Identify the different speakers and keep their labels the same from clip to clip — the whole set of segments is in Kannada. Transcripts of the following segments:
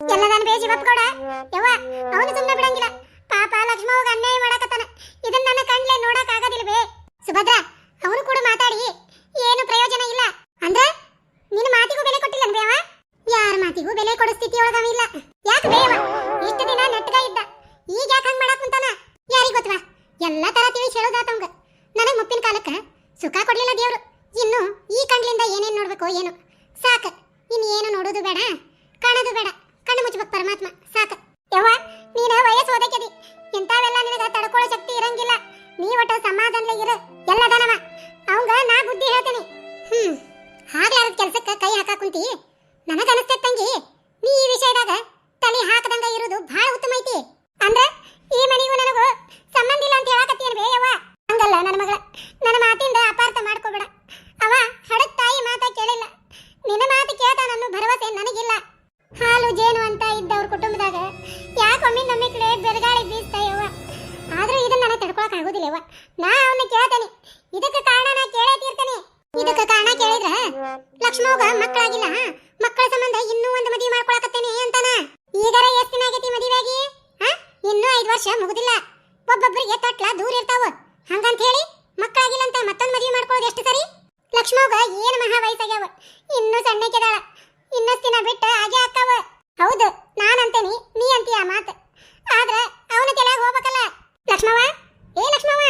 Speaker 1: ಶಿವಗೌಡ ಯವ್ವ, ಅವನು ಸುಮ್ಮನೆ ಬಿಡಂಗಿಲ್ಲ. ಪಾಪ ಲಕ್ಷ್ಮವ್ಗ ಅನ್ಯಾಯ ಮಾಡಕತ್ತಾನ. ಇದನ್ನ ನನ್ನ ಕಣ್ಲೆ ನೋಡಕ್ ಆಗೋದಿಲ್ವೇ? ಸುಭದ್ರ, ಅವನು ಕೂಡ ಮಾತಾಡಿ. ಏನು ಪ್ರಯೋಜನ ಇಲ್ಲ. ಅಂದ್ರೆ ನಿನ್ನ ಮಾತಿಗೂ ಬೆಲೆ ಕೊಟ್ಟಿಲ್ಲ ಅಂದ್ರೆ ಯಾರ ಮಾತಿಗೂ ಬೆಲೆ ಕೊಡೋ ಸ್ಥಿತಿಯೊಳಗವ ಇಲ್ಲ. ಯಾಕೆ ಬೇವ ಇಷ್ಟು ದಿನ ನೆಟ್ಗ ಇದ್ದ ಈಗ ಯಾಕೆ ಹಂಗ್ ಮಾಡಕ್ ಕುಂತಾನ ಯಾರಿಗ್ ಗೊತ್ತವಾ ಎಲ್ಲ ತರ ತಿಳಿಸಿ ಹೇಳೋದಾತವಂಗ ನನಗ್ ಮುಪ್ಪಿನ ಕಾಲಕ್ಕ ಸುಖ ಕೊಡ್ಲಿಲ್ಲ ದೇವ್ರು ಇನ್ನು ಈ ಕಣ್ಲಿಂದ ಏನೇನ್ ನೋಡ್ಬೇಕು ಏನು ಸಾಕ ಇನ್ ಏನು ನೋಡೋದು ಬೇಡ ಕಾಣೋದು ಬೇಡ ಕಣ್ಣು ಮುಚ್ಚಬೇಕು ಪರಮಾತ್ಮ ಸಾಕ ಯವ್ವ ನೀನ ಓದಕ್ಯದಿ ಇಂಥವೆಲ್ಲ ನಿನಗ ತಡ್ಕೊಳ್ಳೋ ಶಕ್ತಿ ಇರಂಗಿಲ್ಲ. ನೀ ಒಟ್ಟು ಸಮಾಧಾನಲೆ ಇರು. ಎಲ್ಲ ದನವ ಅವಂಗ ನಾ ಬುದ್ಧಿ ಹೇಳ್ತೀನಿ. ಹ್ಮ್. ಆಗ್ಲಾರದ ಕೆಲ್ಸಕ್ಕ ಕೈ ಹಾಕ ಕುಂತಿ? ನಾ ಅವನ್ನ ಕೇಳ್ತೇನೆ. ಇದಕ್ಕೆ ಕಾರಣ ನಾ ಕೇಳೇ ತೀರ್ತೇನೆ. ಇದಕ್ಕೆ ಕಾರಣ ಕೇಳಿದ್ರ ಲಕ್ಷ್ಮವ್ಗ ಮಕ್ಕಳಾಗಿಲ್ಲ. ಮಕ್ಕಳ ಸಂಬಂಧ ಇನ್ನೂ ಒಂದು ಮದುವೆ ಮಾಡ್ಕೊಳಕತ್ತೇನೆ ಅಂತಾನ. ಈಗಾರ ಎಷ್ಟು ದಿನ ಆಗೈತಿ ಮದುವೆಯಾಗಿ? ಹಾ? ಇನ್ನೂ ಐದು ವರ್ಷ ಮುಗುದಿಲ್ಲ. ಒಬ್ಬೊಬ್ಬರಿಗೆ ತೊಟ್ಲ ದೂರ ಇರ್ತಾವ. ಹಂಗಂತ ಹೇಳಿ ಮಕ್ಕಳಾಗಿಲ್ಲ ಅಂತ ಮತ್ತೊಂದು ಮದುವೆ ಮಾಡ್ಕೊಳ್ಳೋದು ಎಷ್ಟು ಸರಿ? ಲಕ್ಷ್ಮವ್ಗ ಏನು ಮಹಾ ವಯಸ್ಸಾಗ್ಯಾವ ಇನ್ನೂ ಸಣ್ಣಕ್ಕಿದಾಳ ಇನ್ನಷ್ಟು ದಿನ ಬಿಟ್ಟು ಹಾಗೆ ಆಕ್ಕಾವ ಹೌದು, ನಾನಂತೇನಿ, ನೀ ಅಂತೀಯ ಮಾತು. ಆದ್ರೆ ಅವನ ತಲೆಯಾಗ ಹೋಗ್ಬೇಕಲ್ಲ. ಲಕ್ಷ್ಮವ್ವ? ಏ ಲಕ್ಷ್ಮವ್ವ?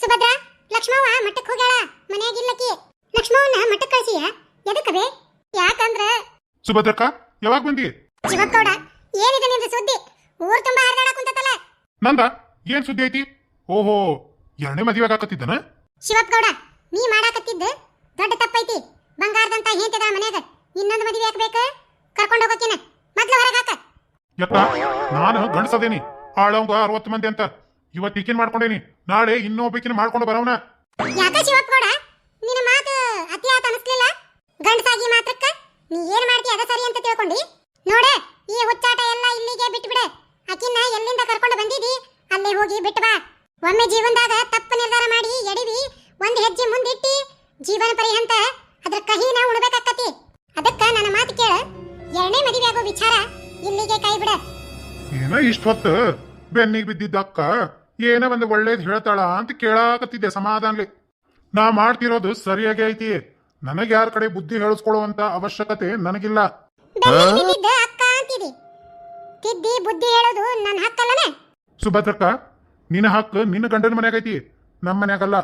Speaker 1: ಸುಭದ್ರ ಲಕ್ಷ್ಮವ್ವ ಮಟ್ಟಕ್ಕೆ ಹೋಗ್ಯಾಳ. ಮನೆಯಾಗಿಲ್ಲಕಿ ಲಕ್ಷ್ಮವ್ವನ ಮಟ್ಟಕ್ಕೆ ಕಳ್ಸಿಯ? ಎದಕ್ಕೆ ಬೇ ಯಾಕಂದ್ರ?
Speaker 2: ಸುಭದ್ರಕ್ಕ ಯಾವಾಗ ಬಂದಿ?
Speaker 1: ಶಿವಕ್ಕೌಡ ಏನಿದೆ ನಿಂದು ಸುದ್ದಿ? ಊರ್ ತುಂಬಾ ಹರಿದಾಡ ಕುಂತತಲ್ಲ.
Speaker 2: ನಂದ? ಏನ್ ಸುದ್ದಿ ಐತಿ? ಓಹೋ ಎರಡನೇ ಮದುವೆ ಆಗಾಕತ್ತಿದ್ದನ?
Speaker 1: ಶಿವಪ್ಪಗೌಡ ನೀ ಮಾಡಾಕತ್ತಿದ್ದು ದೊಡ್ಡ ತಪ್ಪೈತಿ. ಬಂಗಾರದಂತ ಹೇಂತಿದ ಮನ್ಯಾಗ. ಇನ್ನೊಂದು ಮದುವೆ ಹಾಕ್ಬೇಕು ಕರ್ಕೊಂಡು ಹೋಗೋಕಿನ. ಮೊದ್ಲು ಹೊರಗೆ ಹಾಕ.
Speaker 2: ಯಕ್ಕ ನಾನು ಗಂಡಸದೇನಿ. ಆಳವಂಗ ಅರವತ್ತು ಮಂದಿ ಅಂತ. ಇವತ್ತು ಟೀಕಿನ್ ಮಾಡ್ಕೊಂಡೇನಿ? ನಾಳೆ ಇನ್ನೊಬ್ಬಕಿನ ಮಾಡ್ಕೊಂಡು ಬರೋಣ
Speaker 1: ಯಾಕ ಶಿವಪ್ಪಗೌಡ ನಿನ್ನ ಮಾತು ಅತಿ ಆತ ಅನಿಸ್ಲಿಲ್ಲ? ಗಂಡಸಾಗಿ ಮಾತ್ರಕ್ಕ? ನೀ ಏನ್ ಮಾಡ್ತೀಯ ಅದ ಸರಿ ಅಂತ ತಿಳ್ಕೊಂಡಿ. ನೋಡ ಈ ಹುಚ್ಚಾಟ ಎಲ್ಲ ಇಲ್ಲಿಗೆ ಬಿಟ್ಬಿಡ. ಆಕಿನ್ನ ಎಲ್ಲಿಂದ ಕರ್ಕೊಂಡು ಬಂದಿದಿ? ಅಲ್ಲೇ ಹೋಗಿ ಬಿಟ್ಟು ಬಾ. ಒಮ್ಮೆ ಜೀವನದಾಗ ತಪ್ಪು ನಿರ್ಧಾರ ಮಾಡಿ ಎಡಿವಿ ಒಂದ್ ಹೆಜ್ಜೆ ಮುಂದಿಟ್ಟಿ ಜೀವನ ಪರಿಹಂತ ಅದ್ರ ಕಹಿನ ಉಣಬೇಕಾಕತಿ ಅದಕ್ಕ ನನ್ನ ಮಾತು ಕೇಳ. ಎರಡನೇ ಮದುವೆ ಆಗೋ ವಿಚಾರ ಇಲ್ಲಿಗೆ ಕೈ ಬಿಡ
Speaker 2: ಏನೋ ಇಷ್ಟ ಹೊತ್ತು ಬೆನ್ನಿಗೆ ಬಿದ್ದಿದ್ದ ಅಕ್ಕ ಏನ ಒಂದು ಒಳ್ಳೇದು ಹೇಳ್ತಾಳ ಅಂತ ಕೇಳಾಕತ್ತಿದ್ದೆ ಸಮಾಧಾನಲಿ. ನಾ ಮಾಡ್ತಿರೋದು ಸರಿಯಾಗಿ ಐತಿ. ನನಗೆ ಯಾರ ಕಡೆ ಬುದ್ಧಿ ಹೇಳಿಸ್ಕೊಳ್ಳುವಂತ ಅವಶ್ಯಕತೆ ನನಗಿಲ್ಲ.
Speaker 1: ಬುದ್ಧಿ ಹೇಳೋದು ನನ್ನ ಹಕ್ಕಲ್ಲನೆ?
Speaker 2: ಸುಭದ್ರಕ್ಕ ನಿನ್ನ ಹಕ್ಕು ನಿನ್ನ ಗಂಡನ ಮನ್ಯಾಗ ಐತಿ ನಮ್ಮ ಮನ್ಯಾಗಲ್ಲ.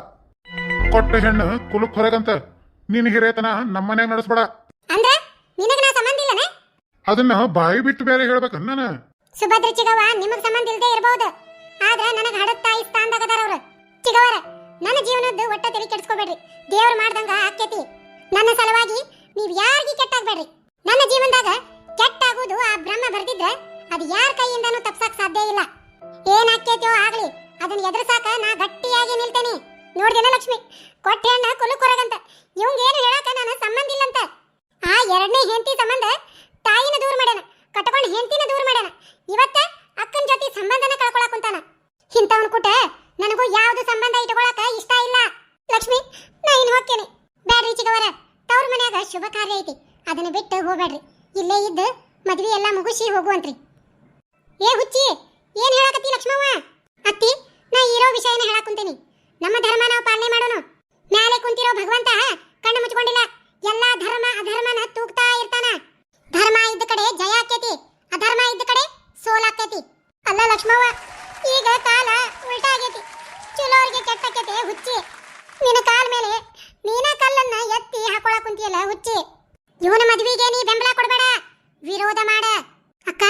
Speaker 2: ಕೊಟ್ಟ ಹೆಣ್ಣು ಕುಲುಕ್ ಹೊರಗಂತ ನಿನ್ನ ಹಿರೇತನ ನಮ್ಮ ಮನ್ಯಾಗ ನಡೆಸ್ಬೇಡ.
Speaker 1: ಅಂದ್ರೆ ನಿನಗ ನಾ ಸಂಬಂಧ ಇಲ್ಲನೆ?
Speaker 2: ಅದನ್ನ ಬಾಯಿ ಬಿಟ್ಟು ಬೇರೆ ಹೇಳ್ಬೇಕು ನಾನು.
Speaker 1: ಸುಭದ್ರ ಚಿಗವ ನಿಮಗ್ ಸಂಬಂಧ ಇರಬಹುದು ಆದ್ರ ನನಗ ಹಡದ ತಾಯಿ ಸ್ಥಾನದಾಗ ಅವ್ರ. ಚಿಗವರ, ನನ್ನ ಜೀವನದ್ದು ಒಟ್ಟ ತಲೆ ಕೆಡಿಸ್ಕೋಬೇಡ್ರಿ. ದೇವ್ರು ಮಾಡ್ದಂಗ ಆಕ್ಕೇತಿ ನನ್ನ ಸಲುವಾಗಿ ನೀವ್ ಯಾರಿಗೆ ಕೆಟ್ಟಾಗ್ಬೇಡ್ರಿ. ನನ್ನ ಜೀವನದಾಗ ಕೆಟ್ಟಾಗೋದು ಆ ಬ್ರಹ್ಮ ಬರ್ದಿದ್ರ ಅದು ಯಾರ ಕೈಯಿಂದನೂ ತಪ್ಸಕ್ ಸಾಧ್ಯ ಇಲ್ಲ. ಏನ್ ಆಕ್ಕೇತೋ ಆಗ್ಲಿ, ಅದನ್ನ ಎದುರಿಸಾಕ ನಾ ಗಟ್ಟಿಯಾಗಿ ನಿಲ್ತೇನೆ. ನೋಡ್ದೇನ ಲಕ್ಷ್ಮಿ ಕೊಟ್ಟೆ ಅಣ್ಣ ಕೊಲು ಕೊರಗಂತ. ಇವಂಗ ಏನು ಹೇಳಾಕ ನಾನು ಸಂಬಂಧ ಇಲ್ಲಂತ. ಆ ಎರಡನೇ ಹೆಂಡತಿ ಸಂಬಂಧ ತಾಯಿನ ದೂರ ಮಾಡ್ಯಾನ, ಕಟ್ಕೊಂಡು ಹೆಂಡತಿನ ದೂರ ಮಾಡ್ಯಾನ. ಇವತ್ತ ಅಕ್ಕನ ಜೊತೆ ಸಂಬಂಧನ ಕಳ್ಕೊಳಕ್ ಕುಂತಾನ. ಇಂಥವನ್ ಕೂಟ ನನಗೂ ಯಾವ್ದು ಸಂಬಂಧ ಇಟ್ಕೊಳಕ ಇಷ್ಟ ಇಲ್ಲ. ಲಕ್ಷ್ಮಿ, ನಾ ಇನ್ ಹೋಗ್ತೇನೆ. ಬ್ಯಾಡ್ರಿ ಚಿಗವರ ತವ್ರ ಮನ್ಯಾಗ ಶುಭ ಕಾರ್ಯ ಐತಿ. ಅದನ್ನ ಬಿಟ್ಟು ಹೋಗ್ಬೇಡ್ರಿ. ಇಲ್ಲೇ ಇದ್ದು ಮದ್ವೆ ಎಲ್ಲ ಮುಗಿಸಿ ಹೋಗುವಂತ್ರಿ. ಏ ಹುಚ್ಚಿ, ಏನ್ ಹೇಳಕತ್ತಿ ಲಕ್ಷ್ಮವ್ವ? ಅತ್ತಿ, ನಾ ಇರೋ ವಿಷಯನ ಹೇಳಕ್ ಕುಂತೀನಿ. ನಮ್ಮ ಧರ್ಮ ನಾವು ಪಾಲನೆ ಮಾಡೋಣ ಮ್ಯಾಲೆ ಕುಂತಿರೋ ಭಗವಂತ ಕಣ್ಣು ಮುಚ್ಕೊಂಡಿಲ್ಲ ಎಲ್ಲಾ ಧರ್ಮ ಅಧರ್ಮನ ತೂಗ್ತಾ ಇರ್ತಾನ ಧರ್ಮ ಇದ್ದ ಕಡೆ ಜಯ ಆಕೇತಿ ಅಧರ್ಮ ಇದ್ದ ಕಡೆ ಸೋಲಾಕೇತಿ ಅಲ್ಲ ಲಕ್ಷ್ಮವ್ವ ಈಗ ಕಾಲ ಉಲ್ಟಾ ಆಗೇತಿ ಚಲೋರಿಗೆ ಕೆಟ್ಟಕೇತಿ ಹುಚ್ಚಿ ನಿನ್ನ ಕಾಲ್ ಮೇಲೆ ನೀನ ಕಲ್ಲನ್ನ ಎತ್ತಿ ಕುಂತಿಯಲ್ಲ ಹುಚ್ಚಿ. ಇವನ ಮದುವೆಗೆ ನೀ ಬೆಂಬಲ ಕೊಡಬೇಡ. ವಿರೋಧ ಮಾಡ. ಅಕ್ಕ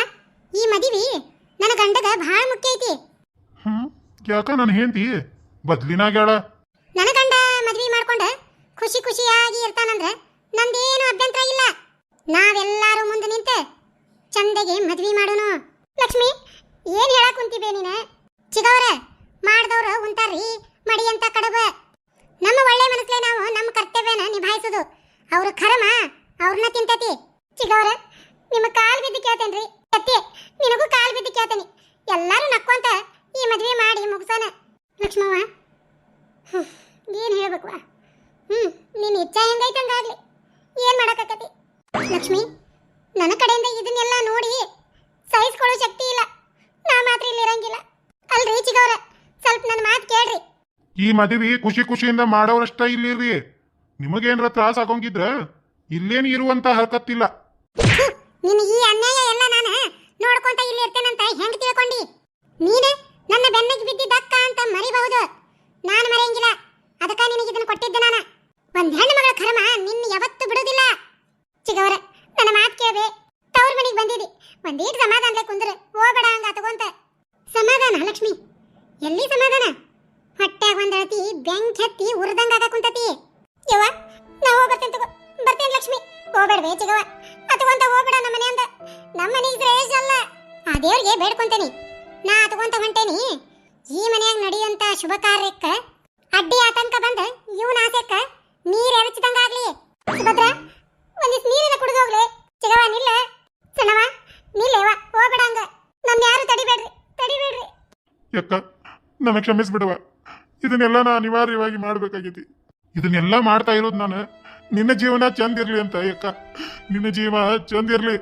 Speaker 1: ಈ ಮದುವೆ ನನ್ನ ಗಂಡಗ ಬಹಳ ಮುಖ್ಯ ಐತಿ.
Speaker 2: ಹ್ಮ್ ಯಾಕ ನನ್ನ ಹೆಂಡತಿ? ಬದ್ಲಿನಾಗ್ಯಾಳ.
Speaker 1: ನನ್ನ ಗಂಡ ಮದುವೆ ಮಾಡ್ಕೊಂಡ ಖುಷಿ ಖುಷಿಯಾಗಿ ಇರ್ತಾನಂದ್ರ ನಂದೇನು ಅಭ್ಯಂತರ ಇಲ್ಲ. ನಾವೆಲ್ಲರೂ ಮುಂದೆ ನಿಂತ ಚಂದಗೆ ಮದ್ವಿ ಮಾಡೋನು ಲಕ್ಷ್ಮಿ ಏನ್ ಹೇಳಕ್ ಕುಂತಿಬೇ ನೀನ? ಚಿಗವ್ರ ಮಾಡ್ದವ್ರು ಉಂತಾರ್ರಿ ಮಡಿ ಅಂತ ಕಡಬ. ನಮ್ಮ ಒಳ್ಳೆ ಮನಸ್ಸಲ್ಲೇ ನಾವು ನಮ್ಮ ಕರ್ತವ್ಯನ ನಿಭಾಯಿಸೋದು. ಅವ್ರ ಖರಮ, ಅವ್ರನ್ನ ತಿಂತತಿ. ಚಿಗವ್ರ, ನಿಮ್ಮ ಕಾಲ್ ಬಿದ್ದು ಕೇಳ್ತೇನ್ರಿ. ಕತ್ತಿ ನಿನಗೂ ಕಾಲ್ ಬಿದ್ದು ಕೇಳ್ತೇನೆ. ಎಲ್ಲಾರು ನಕ್ಕೊಂತ ಈ ಮದ್ವೆ ಮಾಡಿ ಮುಗಿಸೋಣ. ಲಕ್ಷ್ಮವ್ವ ಏನು ಹೇಳ್ಬೇಕು ಹ್ಮ್ ನಿನ್ನ ಇಚ್ಛೆ ಹೆಂಗೈತೆ ಏನ್ ಮಾಡಕ್ಕಾಕತಿ? ಲಕ್ಷ್ಮಿ, ನನ್ನ ಕಡೆಯಿಂದ ಇದನ್ನೆಲ್ಲ ನೋಡಿ ಸಹಿಸ್ಕೊಳ್ಳೋ ಶಕ್ತಿ ಇಲ್ಲ. ನಾ ಮಾತ್ರ ಇಲ್ಲಿ ಇರಂಗಿಲ್ಲ. ಅಲ್ರಿ ಚಿಗವ್ರ, ಸ್ವಲ್ಪ ನನ್ನ ಮಾತು ಕೇಳ್ರಿ.
Speaker 2: ಈ ಮದುವೆ ಖುಷಿ ಖುಷಿಯಿಂದ ಮಾಡೋರಷ್ಟ ಇಲ್ಲಿರ್ರಿ ನಿಮಗೇನ್ರ ತ್ರಾಸ ಆಗೋಂಗಿದ್ರ ಇಲ್ಲೇನು ಇರುವಂತ ಹರಕತ್ತಿಲ್ಲ.
Speaker 1: ನಿನ್ನ ಈ ಅನ್ಯಾಯ ಎಲ್ಲ ನಾನು ನೋಡ್ಕೊಂತ ಇಲ್ಲಿ ಇರ್ತೇನಂತ ಹೆಂಗ್ ತಿಳ್ಕೊಂಡಿ? ನೀನೆ ನನ್ನ ಬೆನ್ನಿಗೆ ಬಿದ್ದಿದ್ದಕ್ಕ ಅಂತ ಮರಿಬಹುದು. ನಾನು ಮರೆಯಂಗಿಲ್ಲ. ಅದಕ್ಕ ನಿನಗೆ ಇದನ್ನ ಕೊಟ್ಟಿದ್ದೆ ನಾನು. ಒಂದ್ ಹೆಣ್ಣು ಮಗಳ ಕರ್ಮ ನಿನ್ನ ಯಾವತ್ತೂ ಬಿಡುದಿಲ್ಲ ಚಿಗವರ, ನನ್ನ ಮಾತು ಕೇಳ್ಬೆ. ತವ್ರ ಮನೆಗೆ ಬಂದಿದಿ. ಒಂದೀಟ್ ಸಮಾಧಾನಲೆ ಕುಂದ್ರೆ ಹೋಗಬೇಡ ಹಂಗ ತಗೊಂತ ಸಮಾಧಾನ ಲಕ್ಷ್ಮಿ. ಎಲ್ಲಿ ಸಮಾಧಾನ? ಹೋಗ್ಬೇಡ್ವೆ ಚಿಗವ ಅತಗೊಂತ ಹೋಗ್ಬೇಡ ನಮ್ಮ ಮನೆಯಿಂದ ನಮ್ಮ ಮನೆಗೆ ಶ್ರೇಯಸ್ ಅಲ್ಲ. ಆ ದೇವ್ರಿಗೆ ಬೇಡ್ಕೊಂತೇನಿ. ನಾ ಅತಗೊಂತ ಹೊಂಟೇನಿ. ಈ ಮನೆಯಾಗ ನಡೆಯುವಂತ ಶುಭ ಕಾರ್ಯಕ್ಕ ಅಡ್ಡಿ ಆತಂಕ ಬಂದ ಇವನ ಆಸೆಕ್ಕ ನೀರ್ ಎರಚಿದಂಗಾಗ್ಲಿ ಸುಭದ್ರ, ಒಂದಿಸ್ ನೀರಿನ ಕುಡಿದು ಹೋಗ್ಲಿ. ಚಿಗವ ನಿಲ್ಲ. ಸಣ್ಣವ ನಿಲ್ಲೇವ ಹೋಗ್ಬಿಡಂಗ ನಮ್ಮ ನಮ್ ಯಾರು ತಡಿಬೇಡ್ರಿ ತಡಿಬೇಡ್ರಿ.
Speaker 2: ಯಕ್ಕ, ನನಗೆ ಕ್ಷಮಿಸ್ಬಿಡುವ ಇದನ್ನೆಲ್ಲ ನಾ ಅನಿವಾರ್ಯವಾಗಿ ಮಾಡಬೇಕಾಗಿತ್ತು ಇದನ್ನೆಲ್ಲ ಮಾಡ್ತಾ ಇರೋದು ನಾನು ನಿನ್ನ ಜೀವನ ಚಂದ ಇರ್ಲಿ ಅಂತ, ಅಯ್ಯಕ್ಕ. ನಿನ್ನ ಜೀವ ಚಂದ ಇರ್ಲಿ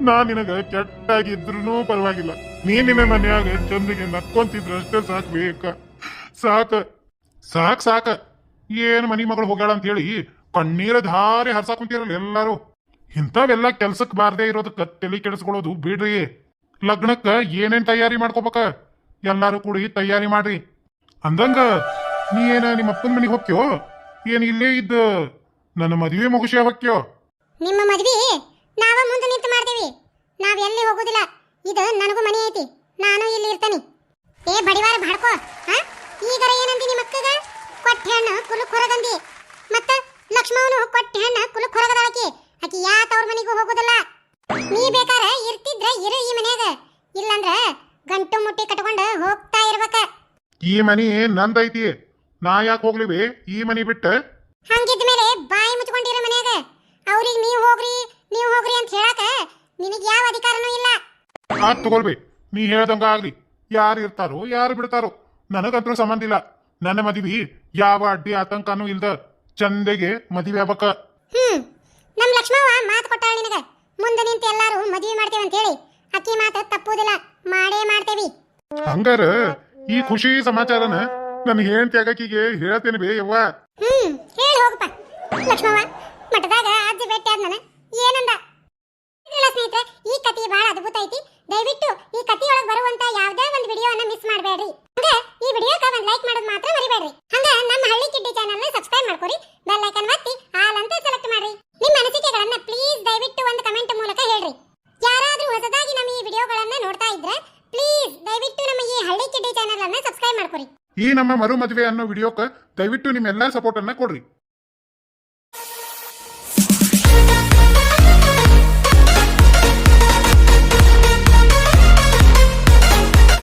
Speaker 2: ನಾ ನಿನಗ ಕೆಟ್ಟಾಗಿದ್ರು ಪರವಾಗಿಲ್ಲ. ನೀ ನಿನ್ನ ಮನೆಯಾಗ ಚಂದಿಗೆ ನಕ್ಕೊಂತಿದ್ರು ಅಷ್ಟೇ ಸಾಕು ಬೇಕ ಸಾಕ. ಸಾಕ್, ಸಾಕ. ಏನ್ ಮನಿ ಮಗಳು ಹೋಗ್ಯಾಳ ಅಂತ ಹೇಳಿ ಕಣ್ಣೀರ ಧಾರೆ ಹರ್ಸಾಕ್ ಎಲ್ಲಾರು. ಇಂಥವೆಲ್ಲ ಕೆಲ್ಸಕ್ ಬಾರ್ದೇ ಇರೋದು ತಲೆ ಕೆಡಿಸ್ಕೊಳ್ಳೋದು ಬಿಡ್ರಿ. ಲಗ್ನಕ್ಕ ಏನೇನ್ ತಯಾರಿ ಮಾಡ್ಕೋಬೇಕ? ಎಲ್ಲಾರು ಕೂಡಿ ತಯಾರಿ ಮಾಡ್ರಿ. ಅಂದಂಗ ನೀ ಏನ ನಿಮ್ಮ ಅಪ್ಪನ ಮನೆಗೆ ಹೋಗ್ತೀವೋ ಏನ್ ಇಲ್ಲೇ ಇದ್ದ? ನನ್ನ ಮದುವೆ ಮುಗಿಸಿ
Speaker 1: ನಿಮ್ಮ ಮದ್ವಿ? ನಾವ ಮುಂದೆ ನಿಂತು ಮಾಡ್ತೀವಿ. ನಾವ್ ಎಲ್ಲಿ ಹೋಗುದಿಲ್ಲ. ಇದು ನನಗೂ ಮನೆ ಐತಿ. ನಾನು ಇಲ್ಲಿ ಇರ್ತೇನೆ. ಏ ಬಡಿವಾರ ಬಾಡ್ಕೋ ಹಾ ಈಗರ ಏನಂದಿ ನಿಮ್ಮ ಅಕ್ಕಗ? ಕೊಟ್ಟ ಹೆಣ್ಣು ಕುಲಕ್ ಹೊರಗಂದಿ ಮತ್ತ ಲಕ್ಷ್ಮಣನು ಕೊಟ್ಟ ಹೆಣ್ಣ ಕುಲಕ್ ಕೊರಗದಾಕಿ ಆಕಿ ಯಾ ತವ್ರ ಮನಿಗೂ ಹೋಗುದಿಲ್ಲ? ನೀ ಬೇಕಾರ ಇರ್ತಿದ್ರೆ ಇರು ಈ ಮನ್ಯಾಗ. ಇಲ್ಲಂದ್ರ ಗಂಟು ಮುಟ್ಟಿ ಕಟ್ಕೊಂಡು ಹೋಗ್ತಾ ಇರ್ಬೇಕ.
Speaker 2: ಈ ಮನಿ ನಂದೈತಿ. ನಾ ಯಾಕೆ ಹೋಗ್ಲಿವಿ? ಈ ಮನಿ ಬಿಟ್ಟು?
Speaker 1: ಹಂಗಿದ್ದ ಮೇಲೆ ಬಾಯಿ ಮುಚ್ಕೊಂಡಿರೋ ಮನ್ಯಾಗ ಅವ್ರಿಗೆ ನೀವು ಹೋಗ್ರಿ ನೀವು ಹೋಗ್ರಿ ಅಂತ ಹೇಳಕ ನಿನಗೆ ಯಾವ ಅಧಿಕಾರನೂ ಇಲ್ಲ.
Speaker 2: ಆತ್ ತಗೊಳ್ಬಿ ನೀ ಹೇಳ್ದಂಗ ಆಗ್ಲಿ. ಯಾರು ಇರ್ತಾರೋ ಯಾರು ಬಿಡ್ತಾರೋ ನನಗಂತೂ ಸಂಬಂಧ ಇಲ್ಲ. ನನ್ನ ಮದುವೆ ಯಾವ ಅಡ್ಡಿ ಆತಂಕನೂ ಇಲ್ದ ಚಂದಗೆ ಮದುವೆ ಆಗ್ಬೇಕ.
Speaker 1: ಹ್ಮ್ ನಮ್ ಲಕ್ಷ್ಮವ್ವ ಮಾತು ಕೊಟ್ಟಾಳ ನಿನಗ. ಮುಂದೆ ನಿಂತು ಎಲ್ಲಾರು ಮದುವೆ ಮಾಡ್ತೇವೆ ಅಂತ ಹೇಳಿ. ಅಕ್ಕಿ ಮಾತು ತಪ್ಪುದಿಲ್ಲ ಮಾಡೇ ಮಾಡ್ತೇವಿ.
Speaker 2: ಹಂಗಾರ ಈ ಖುಷಿ ಸಮಾಚಾರನ ನನ್ನ ಹೆಂಡತಿ ಆಗಕ್ಕಿಗೆ ಹೇಳ್ತೇನೆ ಬೇ ಯವ್ವ.
Speaker 1: ಹ್ಮ್ ಹೇಳಿ ಹೋಗಪ್ಪ. ಲಕ್ಷ್ಮವ್ವ ಮಠದಾಗ ಆದ್ ನನ್ನ ಏನಂದ? ಸ್ನೇಹಿತರೆ, ಈ ಕಥೆ ಬಹಳ ಅದ್ಭುತ ಐತಿ. ದಯವಿಟ್ಟು ಈ ಕಥೆಯೊಳಗೆ ಬರುವಂತ ಯಾವುದೇ ಒಂದು ವಿಡಿಯೋನ ಮಿಸ್ ಮಾಡಬೇಡ್ರಿ. ಹಂಗ ಈ ವಿಡಿಯೋಕ್ಕೆ ಒಂದು ಲೈಕ್ ಮಾಡೋದು ಮಾತ್ರ ಮರಿಬೇಡ್ರಿ. ಹಂಗ ನಮ್ಮ ಹಳ್ಳಿ ಕಿಡ್ಡಿ ಚಾನಲ್ನ ಸಬ್ಸ್ಕ್ರೈಬ್ ಮಾಡ್ಕೊರಿ. ಬೆಲ್ ಐಕನ್ ಒತ್ತಿ ಆಲ್ ಅಂತ ಸೆಲೆಕ್ಟ್ ಮಾಡ್ರಿ. ನಿಮ್ಮ ಅನಿಸಿಕೆಗಳನ್ನ ಪ್ಲೀಸ್ ದಯವಿಟ್ಟು ಒಂದು ಕಮೆಂಟ್ ಮೂಲಕ ಹೇಳ್ರಿ. ಯಾರಾದ್ರೂ ಹೊಸದಾಗಿ ನಮ್ಮ ಈ ವಿಡಿಯೋಗಳನ್ನ ನೋಡ್ತಾ ಇದ್ರೆ ಪ್ಲೀಸ್ ದಯವಿಟ್ಟು ನಮ್ಮ ಈ ಹಳ್ಳಿ ಕಿಡ್ಡಿ ಚಾನಲ್ ಅನ್ನ ಸಬ್ಸ್ಕ್ರೈಬ್ ಮಾಡ್ಕೊರಿ.
Speaker 2: ಈ ನಮ್ಮ ಮರು ಮದುವೆ ಅನ್ನೋ ವಿಡಿಯೋಕ್ಕೆ ದಯವಿಟ್ಟು ನಿಮ್ಮೆಲ್ಲರ ಸಪೋರ್ಟ್ ಅನ್ನ ಕೊಡ್ರಿ.